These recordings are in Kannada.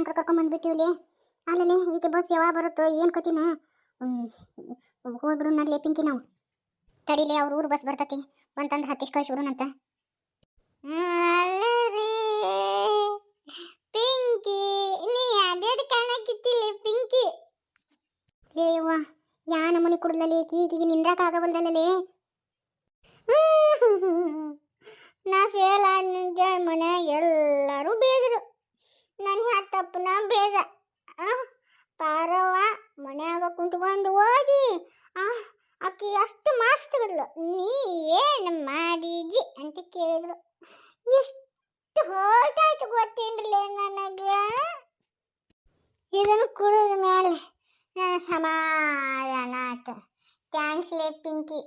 ಭಯಂಕರ ಕರ್ಕೊಂಬಂದ್ಬಿಟ್ಟಿವ್ಲಿ. ಅಲ್ಲಲ್ಲಿ ಈಗ ಬಸ್ ಯಾವಾಗ ಬರುತ್ತೋ ಏನು ಕತಿನೋ ಹೋಗ್ಬಿಡು ನಡ್ಲಿ ಪಿಂಕಿ ನಾವು. ತಡಿಲಿ, ಅವ್ರ ಊರು ಬಸ್ ಬರ್ತತಿ. ಬಂತಂದ್ರೆ ಹತ್ತಿಸ್ ಕಳಿಸ್ಬಿಡೋಣಂತ ಪಿಂಕಿ, ನೀ ಅದೇದು ಕಾಣಕ್ಕಿತ್ತಿಲ್ಲ ಪಿಂಕಿ? ಲೇವಾ ಯಾ ನಮೂನಿ ಕುಡ್ಲಲ್ಲಿ ಕೀಕಿಗೆ ಆಗವಲ್ದಲ್ಲೇ ನಾ ಫೇಲ್ ಆದ ಮನ್ಯಾಗ ಎಲ್ಲರೂ ಬೇದರು. ನನ್ನ ಹತ್ತಪ್ಪನ ಬೇಡ ಪಾರವ್ವ ಮನ್ಯಾಗ ಕುಂತ್ಕೊಂಡು ಓದಿ. ಆಕೆ ಅಷ್ಟು ಮಾರ್ಕ್ಸ್ ತೆಗೆದ್ಲು. ನೀ ಏನು ಮಾಡಿದಿ ಅಂತ ಕೇಳಿದ್ರು. ಎಷ್ಟು ಹೊರ್ಟಾಯ್ತು ಗೊತ್ತೇನ್ರಲೇ ನನಗೆ? ಇದನ್ನು ಕುಡಿದ ಮೇಲೆ ನನ್ನ ಸಮಾಧಾನ ಆಯ್ತು ಥ್ಯಾಂಕ್ಸ್ ಲೇ ಪಿಂಕಿ.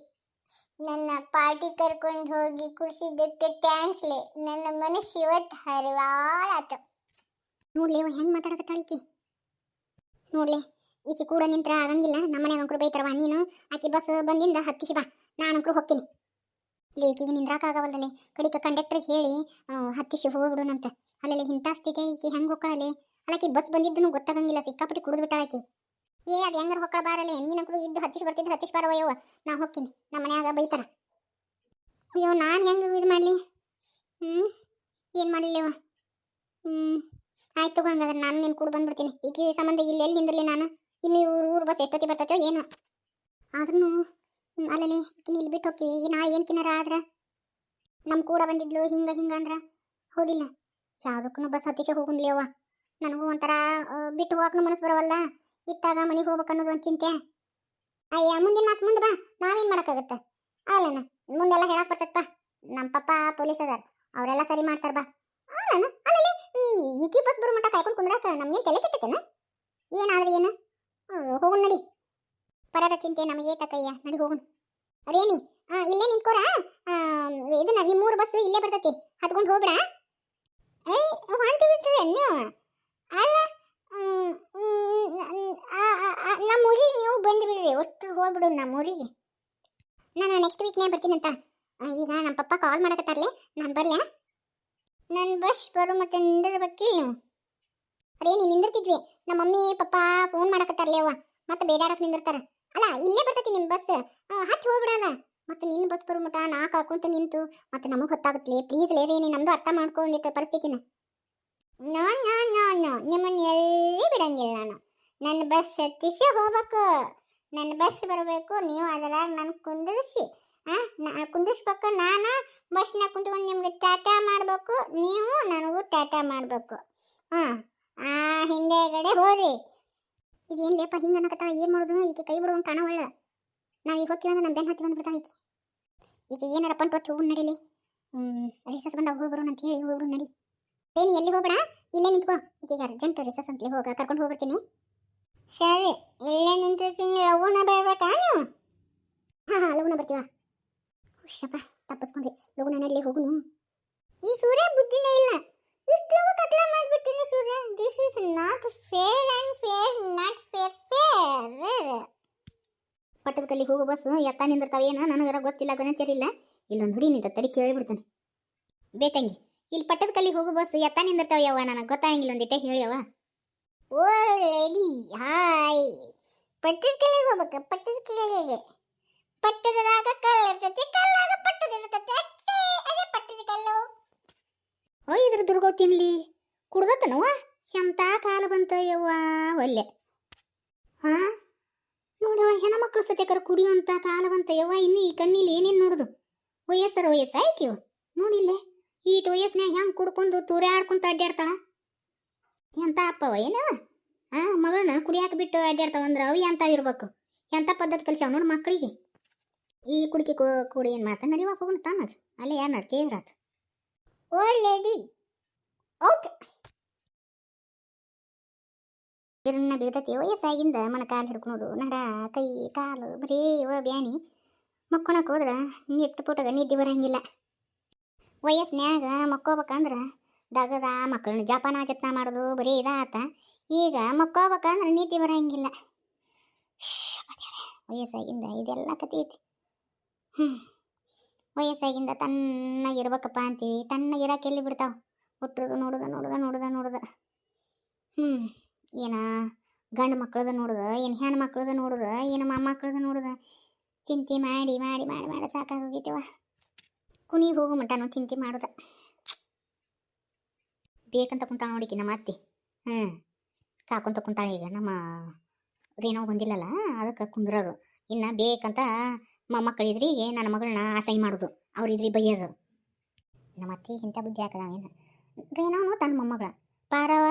ನನ್ನ ಪಾರ್ಟಿ ಕರ್ಕೊಂಡು ಹೋಗಿ ಕುಡಿಸಿದ್ದಕ್ಕೆ ಥ್ಯಾಂಕ್ಸ್ ಲೇ. ನನ್ನ ಮನಸ್ಸು ಇವತ್ತು ಹರಿವಾಳಾತು. ನೋಡ್ಲಿ ಇವ ಹೆಂಗ್ ಮಾತಾಡಕತ್ತಾಳ ಈಕಿ? ನೋಡ್ಲಿ, ಈಕಿ ಕೂಡ ನಿಂತ್ರ ಆಗಂಗಿಲ್ಲ. ನಮ್ಮ ಮನ್ಯಾಗ ಅಂಕರು ಬೈತಾರವ ನೀನು ಆಕಿ ಬಸ್ ಬಂದಿಂದ ಹತ್ತಿಸಿ ಬಾ ನಾನು ಹೋಗ್ತೀನಿ. ಇಲ್ಲಿ ಈಕಿಗೆ ನಿಂದ್ರಾಕ ಆಗವಲ್ದಲ್ಲಿ ಕಡಿಕ ಕಂಡಕ್ಟರ್ಗೆ ಹೇಳಿ ಹತ್ತಿಸಿ ಹೋಗ್ಬಿಡೋಣಂತ. ಅಲ್ಲಲ್ಲಿ, ಇಂಥ ಸ್ಥಿತಿ ಈಕಿ ಹೆಂಗ್ ಹೋಗ್ಕೊಳ್ಳಲಿ ಅಲ್ಲಕಿ ಬಸ್ ಬಂದಿದ್ದನು ಗೊತ್ತಾಗಂಗಿಲ್ಲ, ಸಿಕ್ಕಾಪಟ್ಟಿ ಕುಡಿದು ಬಿಟ್ಟಾಳ ಆಕಿ. ಏ, ಅದು ಹೆಂಗಾರ ಹೊಕ್ಕಳ ಬಾರಲ್ಲೇ ನೀನಂಕರು ಇದ್ದು ಹತ್ತಿಸಿ ಬರ್ತಿದ್ರೆ ಹತ್ತಿಸಿ ಬಾರವ ಯವ್ವ. ನಾ ಹೋಗ್ತೀನಿ. ನಮ್ಮ ಮನ್ಯಾಗ ಬೈತಾರ. ಅಯ್ಯೋ, ನಾನು ಹೆಂಗೆ ಇದು ಮಾಡಲಿ? ಹ್ಞೂ ಏನು ಮಾಡಲಿವ ಹ್ಞೂ ಆಯ್ತು ಹಂಗಾದ್ರೆ ನಾನು ನಿನ್ ಕೂಡ ಬಂದ್ಬಿಡ್ತೀನಿ. ಈಗ ಸಂಬಂಧ ಇಲ್ಲಿ ಎಲ್ಲಿ ನಿಂದ್ರಲಿ ನಾನು? ಇನ್ನು ಇವ್ರ ಊರು ಬಸ್ ಎಷ್ಟೊತ್ತಿ ಬರ್ತೈತೋ ಏನೋ. ಆದ್ರೂ ಅಲ್ಲಲ್ಲಿ ಇಲ್ಲಿ ಬಿಟ್ಟು ಹೋಗ್ತೀವಿ. ಈಗ ನಾಳೆ ಏನು ತಿನ್ನಾರ ಆದ್ರೆ? ನಮ್ಮ ಕೂಡ ಬಂದಿದ್ಲು, ಹಿಂಗೆ ಹಿಂಗೆ ಅಂದ್ರೆ? ಹೌದಿಲ್ಲ. ಯಾವುದಕ್ಕೂ ಬಸ್ ಹತ್ತಿಶ ಹೋಗುನ್ಲಿ ಅವ್ವ. ನನಗೂ ಒಂಥರ ಬಿಟ್ಟು ಹೋಗಕ್ನು ಮನಸ್ಸು ಬರೋವಲ್ಲ ಇತ್ತಾಗ ಮನೆಗೆ ಹೋಗ್ಬೇಕು ಅನ್ನೋದು ಒಂದು ಚಿಂತೆ. ಅಯ್ಯ, ಮುಂದಿನ ಮಾತು ಮುಂದೆ ಬಾ. ನಾವೇನು ಮಾಡೋಕ್ಕಾಗತ್ತೆ? ಅಲ್ಲಣ್ಣ, ಮುಂದೆಲ್ಲ ಹೇಳಕ್ ಬರ್ತೈತ್ ಬಾ. ನಮ್ಮ ಪಪ್ಪ ಪೊಲೀಸ್ ಅದಾರ. ಅವರೆಲ್ಲ ಸರಿ ಮಾಡ್ತಾರ ಬಾ. ಈಕಿ ಬಸ್ ಬರೋ ಮಟ್ಟ ಕಾಯ್ಕೊಂಡು ಕುಂದ್ರಾಕ ನಮ್ಗೇನು ತಲೆ ಕೆಟ್ಟತೇನ? ಏನಾದ್ರೆ ಏನು? ಹೋಗೋಣ ನಡಿ. ಪರದ ಚಿಂತೆ ನಮಗೆ ತಕಯ್ಯ. ನಡಿ ಹೋಗೋಣ ಅದೇನಿ ಇಲ್ಲೇ ನಿಂತ್ಕೋರ? ಇದನ್ನ ನಿಮ್ಮೂರು ಬಸ್ ಇಲ್ಲೇ ಬರ್ತೈತಿ. ಹತ್ಕೊಂಡು ಹೋಗ್ಬಿಡ. ಏ, ಹೊಂಟು ಬಿಟ್ರಿ ನೀವು ಅಲ್ಲ ನಮ್ಮ ಊರಿಗೆ ನೀವು ಬಂದು ಬಿಡ್ರಿ. ಅಷ್ಟು ಹೋಗ್ಬಿಡು ನಮ್ಮ ಊರಿಗೆ. ನಾನು ನೆಕ್ಸ್ಟ್ ವೀಕ್ನೇ ಬರ್ತೀನಂತ. ಈಗ ನಮ್ಮ ಪಪ್ಪ ಕಾಲ್ ಮಾಡಕತ್ತಾರ್ಲೆ. ನಾನು ಬರ್ಲ್ಯಾ ನನ್ನ ಬಸ್ ಬರೋ ಮತ್ತೆ ನಿಂದಿರ್ಬೇಕಿಲ್ಲ ನೀವು ಅರೇ, ನೀನು ನಿಂದಿರ್ತಿದ್ವಿ. ನಮ್ಮ ಮಮ್ಮಿ, ಪಪ್ಪ ಫೋನ್ ಮಾಡಕತ್ತಾರ್ಲೆ ಅವ್ವ. ಮತ್ತೆ ಬೇಡಾಡಕ್ ನಿಂದಿರ್ತಾರ. ಅಲ್ಲ, ಇಲ್ಲೇ ಬರ್ತೈತಿ ನಿಮ್ಮ ಬಸ್ ಹತ್ತಿ ಹೋಗ್ಬಿಡಲ್ಲ. ಮತ್ತೆ ನಿನ್ನ ಬಸ್ ಬರೋ ಮಟ ನಾ ಕಾಕೊಂತ ನಿಂತು, ಮತ್ತೆ ನಮಗೆ ಲೇ ಪ್ಲೀಸ್ ಲೇರಿ ನೀ ನಮ್ದು ಅರ್ಥ ಮಾಡ್ಕೊಂಡಿದ್ದ ಪರಿಸ್ಥಿತಿನ. ನಾ ನಾ ನಾ ನಾ ನಿಮ್ಮನ್ನ ಎಲ್ಲಿ ಬಿಡಂಗಿಲ್ಲ ನಾನು. ನನ್ನ ಬಸ್ ಹತ್ತಿಸಿ ಹೋಗ್ಬೇಕು. ನನ್ನ ಬಸ್ ಬರಬೇಕು. ನೀವು ಅದರಾಗ ನನ್ನ ಕುಂದಿರಿಸಿ. ನಾ ಕುಂದಿಸ್ಬೇಕು. ನಾನು ಬಸ್ನಾಗ ಕುಂತ್ಕೊಂಡು ನಿಮ್ಗೆ ಟಾಟಾ ಮಾಡಬೇಕು, ನೀವು ನನಗೂ ಟಾಟಾ ಮಾಡಬೇಕು. ಹಾಂ, ಆ ಹಿಂದೆಗಡೆ ಹೋರಿ ಇದೇನು ಲೇಪ, ಹಿಂಗೆ ಅನ್ನಕತ್ತಾಳ, ಏನು ಮಾಡೋದು? ಈಕೆ ಕೈ ಬಿಡುವಂಗೆ ಕಾಣವಲ್ಲ ನಾವು ಈಗ ಹೋಗ್ತೀವಿ ಅಂದ್ರೆ ನಮ್ಮ ಬೆನ್ನು ಹತ್ತಿ ಬಂದ್ಬಿಡ್ತಾಳೆ ಈಕೆ. ಈಕೆ ಏನಾರ ಪಂಟ್ ಹೊತ್ತು ಹೋಗಿ ನಡೀಲಿ. ರಿಸಸ್ ಬಂದಾಗ ಹೋಗ್ಬರು ಅಂತ ಹೇಳಿ ಹೋಗ್ರು ನಡಿ. ಏನು ಎಲ್ಲಿ ಹೋಗ್ಬೇಡ? ಇಲ್ಲೇ ನಿಂತ್ಕೋ. ಈಕೆಗೆ ಅರ್ಜೆಂಟ್ ರಿಸಸ್ ಅಂತಲೇ ಹೋಗ, ಕರ್ಕೊಂಡು ಹೋಗ್ಬಿಡ್ತೀನಿ. ಸರಿ, ಇಲ್ಲೇ ನಿಂತಿರ್ತೀನಿ ಲಗುನ ಬರ್ಬೇಕಾ ಹಾಂ ಹಾಂ ಲಗುನ ಬರ್ತೀವ? ಹುಷಪ್ಪ ತಪ್ಪಿಸ್ಕೊಂಡ್ರಿ. ಲಗುನ ನಡ್ಲಿ ಹೋಗುನು. ಈ ಸೂರ್ಯ ಬುದ್ಧಿನೇ ಇಲ್ಲ. ಇಷ್ಟು ಲಗು ಕತ್ಲ ಮಾಡ್ಬಿಟ್ಟಿನಿ Surya. This is not fair and fair not fair fair ಪಟ್ಟದ ಕಲ್ಲಿ ಹೋಗೋ ಬಸ್ ಎತ್ತ ನಿಂದಿರ್ತಾವ ಏನು? ನನಗರ ಗೊತ್ತಿಲ್ಲ ಗಣಚರಿಲ್ಲ ಇಲ್ಲೊಂದು ಹುಡಿ ನಿಂತ ತಡಿ ಕೇಳಿಬಿಡ್ತಾನೆ ಬೇಕಂಗಿ ಇಲ್ಲಿ ಪಟ್ಟದ ಕಲ್ಲಿ ಹೋಗೋ ಬಸ್ ಎತ್ತ ನಿಂದಿರ್ತಾವ ಯಾವ ನನಗೆ ಗೊತ್ತಾಗಿಲ್ಲ ಒಂದಿಟ್ಟೆ ಹೇಳ್ಯವ ಓ ಲೇಡಿ ಹಾಯ್ ಪಟ್ಟದ ಕಲ್ಲಿಗೆ ಹೋಗ್ಬೇಕು? ಪಟ್ಟದ ಪಟ್ಟದದಾಗ ಕಲ್ಲು ಇರ್ತೈತಿ ಕಲ್ಲಾಗ ಪಟ್ಟದ ಇರ್ತೈತಿ ಅಷ್ಟೇ ಅದೇ ಪಟ್ಟದ ಕಲ್ಲು ದುರ್ಗೋ ತಿನ್ಲಿ. ಕುಡ್ದತ್ತನವ ಎಂಥ ಕಾಲ ಬಂತ ಯವ್ವ? ಒಲ್ಲೆ. ಹಾ ನೋಡವ ಹೆಣ್ಮಕ್ಳು ಸತ್ಯಕರ ಕುಡಿಯುವಂಥ ಕಾಲ ಬಂತ ಯವ್ವ. ಇನ್ನು ಈ ಕಣ್ಣಿಲಿ ಏನೇನು ನೋಡುದು? ವಯಸ್ಸರ ವಯಸ್ಸು ಆಯ್ಕೆ ನೋಡಿಲ್ಲೇ. ಈಟ್ ವಯಸ್ಸಿನಾಗ ಹೆಂಗೆ ಕುಡ್ಕೊಂಡು ತೂರ್ಯಾಡ್ಕೊಂತ ಅಡ್ಡಾಡ್ತಾಳ ಎಂಥ ಅಪ್ಪವ ಏನವ ಆ, ಮಗಳನ್ನ ಕುಡಿಯಾಕ ಬಿಟ್ಟು ಅಡ್ಡಾಡ್ತಾವ ಅಂದ್ರೆ ಅವು ಎಂತ ಇರ್ಬೇಕು? ಎಂಥ ಪದ್ಧತಿ ಕಲ್ಸ್ಯಾವ ನೋಡು ಮಕ್ಕಳಿಗೆ ಈ ಕುಡಿಕೆ ಕುಡಿ ಏನು ಮಾತ ನಡಿವಾಗ ಹೋಗೋಣ ತಾನಾಗ ಅಲ್ಲೇ ಯಾರು ಕೇಳಿದ್ರಾತು? ಓ ಲೇಡಿ ಔಟ್ ಬಿರನ್ನ ವಯಸ್ಸಾಗಿಂದ ಮನ ಕಾಲು ಹಿಡ್ಕೊಂಡು ನಡ. ಕೈ, ಕಾಲು, ಬರೀ ಇವ ಬ್ಯಾನಿ. ಮಕ್ಕೊಳಕ್ ಹೋದ್ರ ನಿಟ್ಟು ಪುಟಗ ನಿದ್ದೆ ಬರಂಗಿಲ್ಲ. ವಯಸ್ಸಿನ್ಯಾಗ ಮಕ್ಕೋಬೇಕಂದ್ರೆ ದಗದ ಮಕ್ಕಳನ್ನ ಜಪಾನ ಜತ್ನ ಮಾಡೋದು ಬರೀ ಇದಾತ. ಈಗ ಮಕ್ಕೋಬೇಕಂದ್ರೆ ನಿದ್ದೆ ಬರಂಗಿಲ್ಲ. ವಯಸ್ಸಾಗಿಂದ ಇದೆಲ್ಲ ಕತೆ ಐತಿ ಹ್ಞೂ ವಯಸ್ಸಾಗಿಂದ ತಣ್ಣಗಿರ್ಬೇಕಪ್ಪ ಅಂತೀವಿ. ತಣ್ಣಗಿರಕ್ಕೆ ಎಲ್ಲಿ ಬಿಡ್ತಾವ? ಹುಟ್ಟುದು ನೋಡುದ ನೋಡುದ ನೋಡುದ ನೋಡುದ. ಹ್ಞೂ ಏನ ಗಂಡು ಮಕ್ಕಳದ ನೋಡುದ, ಏನು ಹೆಣ್ಣು ಮಕ್ಕಳದ ನೋಡುದ, ಏನು ಮೊಮ್ಮಕ್ಕಳದ ನೋಡುದ. ಚಿಂತೆ ಮಾಡಿ ಮಾಡಿ ಮಾಡಿ ಮಾಡಿ ಸಾಕಾಗೋಗಿತ್ತವ ಕುನಿಗೆ ಹೋಗೋ ಮಟನು ಚಿಂತೆ ಮಾಡುದ. ಬೇಕಂತ ಕುಂತಾಳ ನೋಡಿಕಿ ನಮ್ಮ ಅತ್ತಿ. ಹ್ಞೂ ಕಾಕೊಂತ ಕುಂತಾಳೆ ಈಗ. ನಮ್ಮ ರೇನೋ ಬಂದಿಲ್ಲಲ್ಲ, ಅದಕ್ಕೆ ಕುಂದ್ರೋದು. ಇನ್ನು ಬೇಕಂತ ಮೊಮ್ಮಕ್ಕಳಿದ್ರಿಗೆ ನನ್ನ ಮಗಳನ್ನ ಅಸಹ್ಯ ಮಾಡೋದು. ಅವ್ರಿದ್ರಿ ಬೈಯೋದು. ನಮ್ಮ ಅತ್ತಿ ಇಂಥ ಬುದ್ಧಿ ಹಾಕಲ್ಲ ಏನು ರೇಣವನು ತನ್ನ ಮೊಮ್ಮಗಳ ಪಾರವ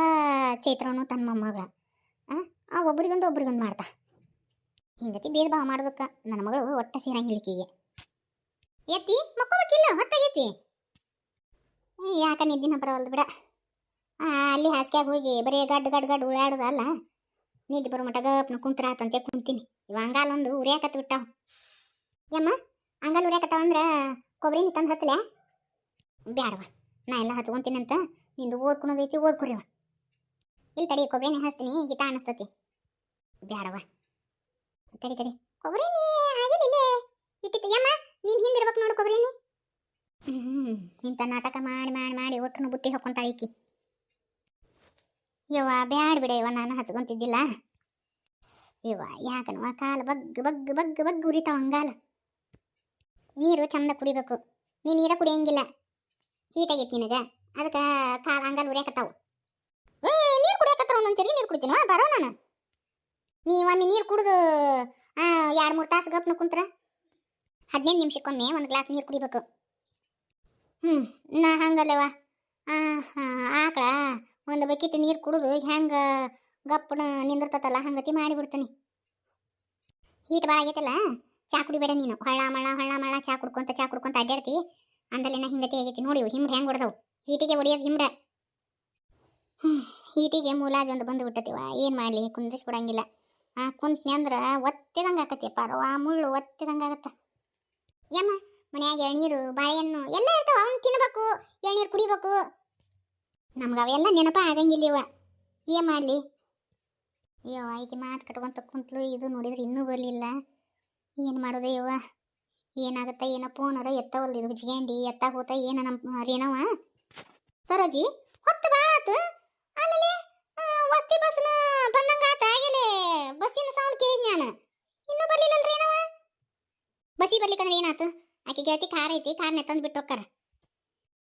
ಚೈತ್ರನು ತನ್ನ ಮೊಮ್ಮಗಳ, ಆ ಒಬ್ರಿಗೊಂದು ಒಬ್ರಿಗೊಂದು ಮಾಡ್ತಾ. ಹಿಂಗತಿ ಭೇದ ಭಾವ ಮಾಡ್ಬೇಕ, ನನ್ನ ಮಗಳು ಒಟ್ಟ ಸೇರಂಗಿಲ್ಲ ಈಕಿಗೆ ಎತ್ತಿ, ಮಕ್ಕೋಬೇಕಿಲ್ಲ ಹೊತ್ತಾಗೈತಿ ಯಾಕ ನಿದ್ದಿನ ಬರವಲ್ದು ಬಿಡ. ಅಲ್ಲಿ ಹಾಸ್ಗ್ಯಾಗ ಹೋಗಿ ಬರೀ ಗಡ್ ಗಡ್ ಗಡ್ ಉಳ್ಳಾಡೋದು ಅಲ್ಲ ನಿದ್ದೆ ಬರೋ ಮಟ ಗಪ್ನ ಕುಂತ್ರ ಆತಂತೆ ಕುಂತೀನಿ. ಇವ ಹಂಗಾಲೊಂದು ಉರಿಯಾಕತ್ ಬಿಟ್ಟಾವ. ಯಮ್ಮ, ಅಂಗಾಲ ಉರಿಯಾಕತ್ತಾವ ಅಂದ್ರೆ ಕೊಬ್ಬರಿ ತಂದು ಹಚ್ಚಲೆ ಬ್ಯಾಡವ ನಾ ಎಲ್ಲ ಹಚ್ಕೊಂತೀನಂತ, ನಿಂದು ಓದ್ಕೊಳೋದೈತಿ ಓದ್ಕೊರಿವ ಇಲ್ಲಿ ತಡಿ ಕೊಬ್ಬರಿನೇ ಹಚ್ತೀನಿ, ಹಿತ ಅನಿಸ್ತತಿ. ಬ್ಯಾಡವ ತಡಿ ತಡಿ. ಕೊಬ್ಬರಿನಿ ಆಗಿಲ್ಲ ಇಲ್ಲೇ. ಇಟ್ಟಿತ್ತು. ಯಮ್ಮ, ನೀನು ಹಿಂದಿರ್ಬೇಕು ನೋಡು ಕೊಬ್ಬರಿನಿ ಹ್ಞೂ ಇಂಥ ನಾಟಕ ಮಾಡಿ ಮಾಡಿ ಮಾಡಿ ಒಟ್ಟನು ಬುಟ್ಟಿ ಹಾಕೊಂತ ಈಕಿ. ಯವ್ವ, ಬ್ಯಾಡ ಬಿಡ ಯವ್ವ, ನಾನು ಹಚ್ಕೊಂತಿದ್ದಿಲ್ಲ. ಯವ್ವ, ಯಾಕನ್ವ? ಕಾಲ ಬಗ್ ಬಗ್ ಬಗ್ ಬಗ್ ಉರಿತಾವ ಹಂಗಾಲ. ನೀರು ಚಂದ ಕುಡಿಬೇಕು. ನೀ ನೀರ ಕುಡಿಯಂಗಿಲ್ಲ. ಹೀಟ್ ಆಗೈತಿ ನಿನಗ. ಅದಕ್ಕೆ ಕಾಲು ಹಂಗಾಲ ಉರಿಯಾಕತ್ತಾವು. ಏ, ನೀರು ಕುಡಿಯಾಕತ್ತಾರ ಒಂದೊಂದು ಚರಿ ನೀರು ಕುಡಿತೀನವ ಬರೋ ನಾನು. ನೀ ಒಮ್ಮೆ ನೀರು ಕುಡಿದು ಎರಡು ಮೂರು ತಾಸು ಗಪ್ನ ಕುಂತ್ರ. ಹದಿನೈದು ನಿಮಿಷಕ್ಕೊಮ್ಮೆ ಒಂದು ಗ್ಲಾಸ್ ನೀರು ಕುಡಿಬೇಕು. ಹ್ಞೂ ನಾ ಹಂಗಲ್ಲವ. ಆಕಳ ಒಂದು ಬಕೆಟ್ ನೀರು ಕುಡಿದು ಹೆಂಗೆ ಗಪ್ಪನ ನಿಂದಿರ್ತತಲ್ಲ, ಹಂಗತಿ ಮಾಡಿಬಿಡ್ತೀನಿ. ಹೀಟ್ ಭಾಳ ಆಗೈತಲ್ಲ? ಚಾ ಕುಡಿಬೇಡ ನೀನು. ಹೊಳ್ಳ ಮಳ್ಳ ಹೊಳ್ಳ ಮಳ್ಳ, ಚಾ ಕುಡ್ಕೊಂತ ಚಾ ಕುಡ್ಕೊಂತ ಅಡ್ಡಾಡ್ತಿ ಅಂದಲೇನ ಹಿಂಗತಿ ಆಗೈತಿ ನೋಡಿ ಇವು ಹಿಂಡ್ರೆ ಹೆಂಗೆ ಹೊಡೆದವು. ಹೀಟಿಗೆ ಹೊಡಿಯೋದು ಹ್ಞೂ ಹೀಟಿಗೆ ಮೂಲಾಜ್ ಒಂದು ಬಂದು ಬಿಟ್ಟತಿವ ಏನು ಮಾಡಲಿ? ಕುಂದಿಸ್ಬಿಡಂಗಿಲ್ಲ ಆ, ಕುಂತ್ನಿ ಅಂದ್ರೆ ಒತ್ತಿದಂಗೆ ಆಕತಿಯಪ್ಪ. ಆ ಮುಳ್ಳು ಒತ್ತಿದಂಗೆ ಆಗತ್ತ. ಯಮ್ಮ, ಮನ್ಯಾಗ ಎಳ್ನೀರು, ಬಾಳೆಹಣ್ಣು ಎಲ್ಲ ಇರ್ತಾವ. ಅವ್ನು ತಿನ್ಬೇಕು, ಎಳ್ನೀರು ಕುಡಿಬೇಕು. ನಮ್ಗೆ ಅವೆಲ್ಲ ನೆನಪ ಆಗಂಗಿಲ್ಲ ಇವ ಏನು ಮಾಡಲಿ? ಅಯ್ಯೋ, ಆಯ್ಕೆ ಮಾತು ಕಟ್ಕೊಂತ ಕುಂತ್ಲು, ಇದು ನೋಡಿದ್ರೆ ಇನ್ನೂ ಬರಲಿಲ್ಲ. ಏನು ಮಾಡೋದು ಯವ್ವ ಏನಾಗತ್ತ ಏನೋ ಫೋನರ ಎತ್ತವಲ್ದು ಇದು. ಜಿಗಂಡಿ ಎತ್ತ ಹೋತ ಏನ ನಮ್ಮ ರೇನವ ಸರೋಜಿ, ಹೊತ್ತು ಭಾಳ ಆತು. ಆಮೇಲೆ ವಸ್ತಿ ಬಸ್ನ ಬಂದಂಗ ಆತ. ಆಗಲೇ ಬಸ್ಸಿನ ಸೌಂಡ್ ಕೇಳಿದ್ ನಾನು. ಇನ್ನೂ ಬರ್ಲಿಲ್ಲ ರೇನವ ಬಸ್ಸಿ ಬರ್ಲಿಕ್ಕಂದ್ರೆ ಏನಾತು? ಆಕೆ ಗೆಳತಿ ಕಾರ್ ಐತಿ ಕಾರ್ನ ತಂದು ಬಿಟ್ಟು ಹೋಕ್ಕಾರ.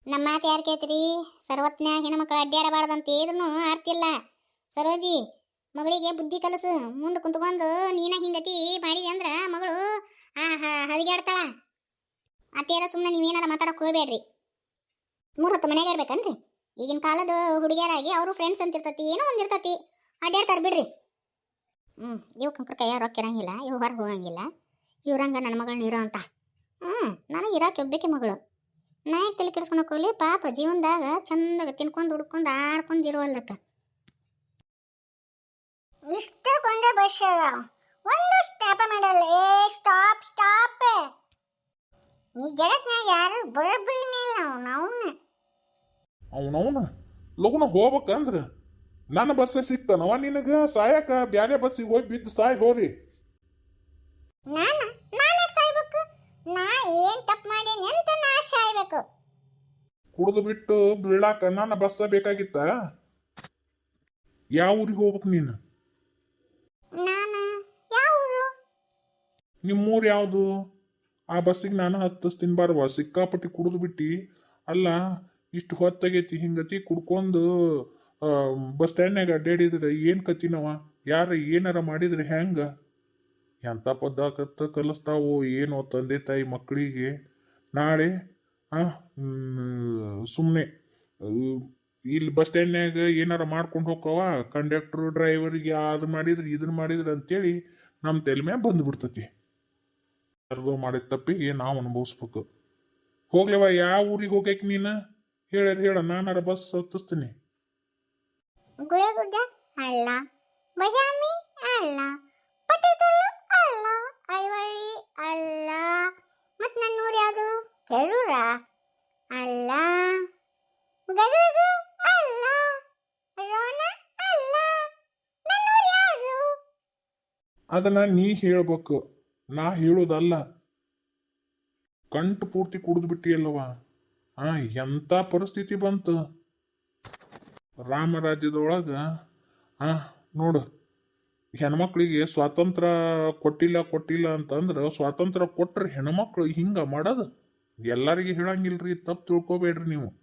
ನಮ್ಮ ಮಾತು ಯಾರು ಕೇಳ್ತೀರಿ? ಸರ್ವತ್ನ್ಯಾಗ ಹೆಣ್ಮಕ್ಳು ಅಡ್ಡಾಡಬಾರ್ದಂತ ಇದ್ರೂ ಆರ್ತಿಲ್ಲ. ಸರೋಜಿ ಮಗಳಿಗೆ ಬುದ್ಧಿ ಕಲಸು, ಮುಂದೆ ಕುಂತ್ಕೊಂಡು ನೀನ ಹಿಂಗತಿ ಮಾಡಿದೆ ಅಂದ್ರ ಮಗಳು ಆ ಹದಿಗಾಡ್ತಾಳ. ಅತ್ತೆಯರ ಸುಮ್ಮನೆ ನೀವೇನಾರ ಮಾತಾಡಕ್ ಹೋಗ್ಬೇಡ್ರಿ. ಮೂರ್ ಹೊತ್ತು ಮನೆಗೆ ಇರ್ಬೇಕನ್ರಿ. ಈಗಿನ ಕಾಲದ ಹುಡುಗಿಯರಾಗಿ ಅವರು ಫ್ರೆಂಡ್ಸ್ ಅಂತ ಇರ್ತತಿ ಏನೋ ಒಂದಿರ್ತತಿ ಅಡ್ಡಾಡ್ತಾರೆ ಬಿಡ್ರಿ. ಹ್ಞೂ ಇವು ಕಂಕ್ರ ಕೈ ರೊಕ್ಕ ಇರಂಗಿಲ್ಲ, ಇವು ಹೊರಗೆ ಹೋಗಂಗಿಲ್ಲ. ಇವ್ರಂಗ ನನ್ನ ಮಗಳನ್ನ ಇರೋ ಅಂತ. ಹ್ಞೂ ನನಗೆ ಇರಾಕೆ ಒಬ್ಬಕ್ಕೆ ಮಗಳು. ನಾ ಯಾಕೆ ತಲೆ ಕೆಡಿಸ್ಕೊಳಕ್ ಹೋಗ್ಲಿ, ಪಾಪ ಜೀವನದಾಗ ಚಂದಾಗ ತಿನ್ಕೊಂಡು ಹುಡ್ಕೊಂಡು ಆಡ್ಕೊಂಡು ಇರುವಲ್ದಕ್ಕ ಇಷ್ಟ ಕೊಂಡೆ ಬಸ್ ಒಂದು ಸ್ಟಾಪ ಮಾಡಲ್ಲ. ಏ ಸ್ಟಾಪ್ ಸ್ಟಾಪ್ ಈ ಜಗತ್ನಾಗ ಯಾರು ಬರಬ್ರಿನೇ ನಾವು ನಾವು ಅವನವನ ಲಗುನ ಹೋಗ್ಬೇಕಂದ್ರ ನನ್ನ ಬಸ್ ಸಿಕ್ತನವ ನಿನಗ? ಸಾಯಕ ಬ್ಯಾರೆ ಬಸ್ಸಿಗೆ ಹೋಗಿ ಬಿದ್ದು ಸಾಯ್ ಹೋರಿ. ನಾನು ನಾನು ಸಾಯ್ಬೇಕು? ನಾ ಏನ್ ತಪ್ಪು ಮಾಡೇನಿ ಅಂತ ನಾ ಸಾಯ್ಬೇಕು. ಕುಡಿದು ಬಿಟ್ಟು ಬೀಳಾಕ ನನ್ನ ಬಸ್ಸ ಬೇಕಾಗಿತ್ತ? ಯಾವ ಊರಿಗೆ ಹೋಗ್ಬೇಕು ನೀನು? ನಾನು ಯಾವ ಊರು ನಿಮ್ಮೂರು ಯಾವುದು? ಆ ಬಸ್ಸಿಗೆ ನಾನು ಹತ್ತಿಸ್ತೀನಿ ಬಾರವ ಸಿಕ್ಕಾಪಟ್ಟಿ ಕುಡಿದು ಬಿಟ್ಟು. ಅಲ್ಲ, ಇಷ್ಟು ಹೊತ್ತಾಗೈತಿ ಹಿಂಗತಿ ಕುಡ್ಕೊಂಡು ಬಸ್ ಸ್ಟ್ಯಾಂಡ್ನಾಗ ಅಡ್ಡಾಡಿದ್ರೆ ಏನು ಕತ್ತಿನವ ಯಾರ ಏನಾರ ಮಾಡಿದ್ರೆ ಹೆಂಗೆ? ಎಂಥ ಕತ್ತ ಕಲಿಸ್ತಾವೋ ಏನೋ ತಂದೆ ತಾಯಿ ಮಕ್ಕಳಿಗೆ ನಾಳೆ ಸುಮ್ಮನೆ ಇಲ್ಲಿ ಬಸ್ ಸ್ಟ್ಯಾಂಡ್ನಾಗ ಏನಾರ ಮಾಡ್ಕೊಂಡು ಹೋಕ್ಕವ? ಕಂಡಕ್ಟ್ರು ಡ್ರೈವರಿಗೆ ಅದು ಮಾಡಿದ್ರೆ ಇದನ್ನ ಮಾಡಿದ್ರೆ ಅಂತೇಳಿ ನಮ್ಮ ತಲೆ ಮ್ಯಾಗ ಬಂದ್ಬಿಡ್ತತಿ ಯಾರ್ದೋ ಮಾಡಿದ ತಪ್ಪಿಗೆ ನಾವು ಅನುಭವಿಸ್ಬೇಕು. ಹೋಗ್ಲೇವ, ಯಾವ ಊರಿಗೆ ಹೋಗಕ್ಕೆ ನೀನು? ಹೇಳ ಹೇಳ, ನಾನಾರ ಬಸ್ ಹತ್ತಿಸ್ತೀನಿ. ಅಲ್ಲ ಅಲ್ಲ ಅಲ್ಲ ಅಲ್ಲ, ಮತ್ತೆ ನನ್ನ ಊರು ಯಾವುದು ಅಲ್ಲ. ಗದಗ ಅಲ್ಲ ರೋಣ ಅಲ್ಲ ನನ್ನ ಊರು ಯಾವುದು ಅದನ್ನ ನೀ ಹೇಳ್ಬೇಕು. ನಾ ಹೇಳೋದಲ್ಲ. ಕಂಟು ಪೂರ್ತಿ ಕುಡಿದು ಬಿಟ್ಟಿಯಲ್ಲವ ಆ ಎಂಥ ಪರಿಸ್ಥಿತಿ ಬಂತು? ರಾಮರಾಜ್ಯದೊಳಗ ಹಾಂ ನೋಡು. ಹೆಣ್ಮಕ್ಳಿಗೆ ಸ್ವಾತಂತ್ರ್ಯ ಕೊಟ್ಟಿಲ್ಲ ಕೊಟ್ಟಿಲ್ಲ ಅಂತಂದ್ರೆ ಸ್ವಾತಂತ್ರ್ಯ ಕೊಟ್ರೆ ಹೆಣ್ಮಕ್ಳು ಹಿಂಗೆ ಮಾಡೋದು? ಎಲ್ಲರಿಗೆ ಹೇಳಂಗಿಲ್ರಿ, ತಪ್ಪು ತಿಳ್ಕೊಬೇಡ್ರಿ ನೀವು.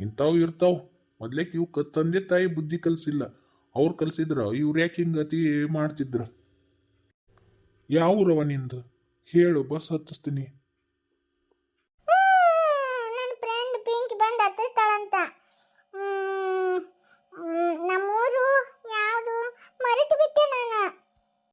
ಇಂಥವು ಇರ್ತಾವೆ. ಮೊದ್ಲೇಕ್ ಇವ್ ತಂದೆ ತಾಯಿ ಬುದ್ಧಿ ಕಲಿಸಿಲ್ಲ. ಅವ್ರು ಕಲಿಸಿದ್ರ ಇವ್ರು ಯಾಕೆ ಹಿಂಗೆ ಅತಿ ಮಾಡ್ತಿದ್ರು? ಯಾವ ಊರವ ನಿಂದು ಹೇಳು ಬಸ್ ಹತ್ತಿಸ್ತೀನಿ.